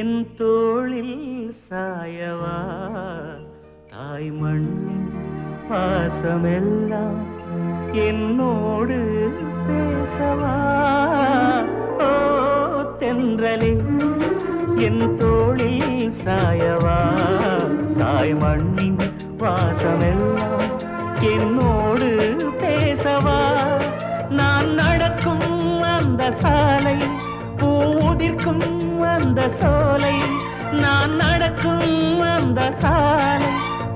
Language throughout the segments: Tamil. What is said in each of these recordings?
என் தோளில் சாயவா? தாய் மண்ணின் பாசமெல்லாம் என்னோடு பேசவா? ஓ தென்றலே என் தோளில் சாயவா? தாய் மண்ணின் வாசமெல்லாம் என்னோடு பேசவா? நான் நடக்கும் அந்த சாலை பூதிர்க்கும் அந்த சோலை நான் நடக்கும் அந்த சாலை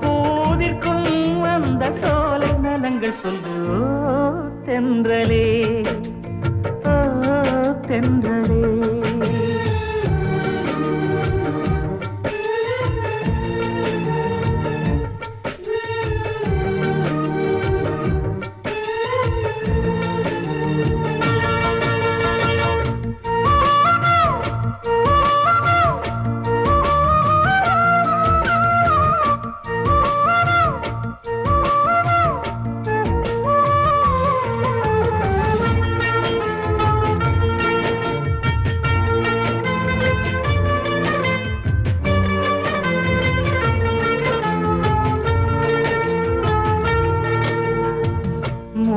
பூதிர்க்கும் அந்த சோலை நலங்கள் சொல்லு தென்றலே. தென்றலே.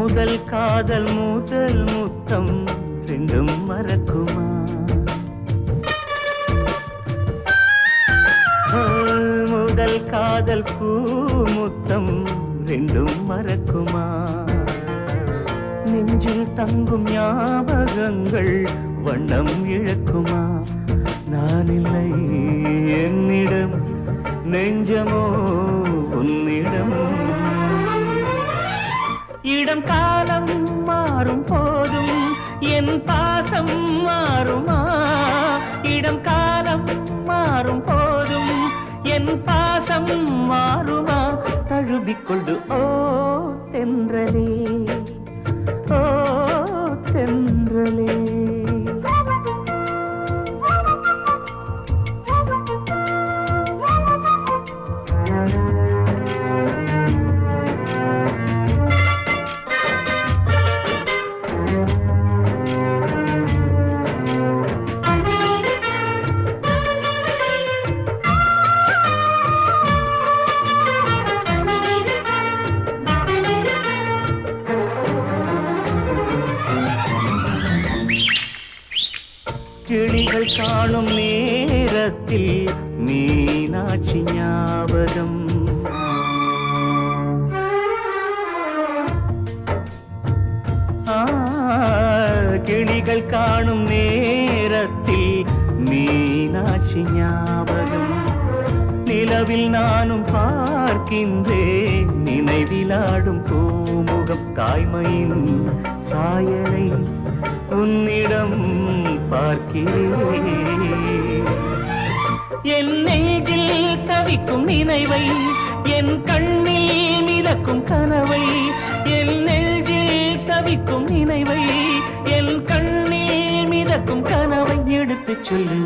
முதல் காதல் முதல் முத்தம் ரெண்டும் மறக்குமா? முதல் காதல் பூ முத்தம் ரெண்டும் மறக்குமா? நெஞ்சில் தங்கும் ஞாபகங்கள் வண்ணம் இழக்குமா? நான் இல்லை என்னிடம் நெஞ்சமோ இடம் காலம் மாறும் போதும் என் பாசம் மாறுமா? இடம் காலம் மாறும் போதும் என் பாசம் மாறுமா? தழுவிக்கொண்டு ஓ தென்றலே. கிளிகள் காணும் நேரத்தில் மீனாட்சி ஞாபகம். கிளிகள் காணும் நேரத்தில் மீனாட்சி ஞாபகம். நிலவில் நானும் பார்க்கின்றேன் நினைவிலாடும் பூமுகம் தாய்மையின் சாயலை என் நெஞ்சில் தவிக்கும் நினைவை என் கண்ணில் மிதக்கும் கனவை என் நெஞ்சில் தவிக்கும் நினைவை என் கண்ணில் மிதக்கும் கனவை எடுத்துச் சொல்லு.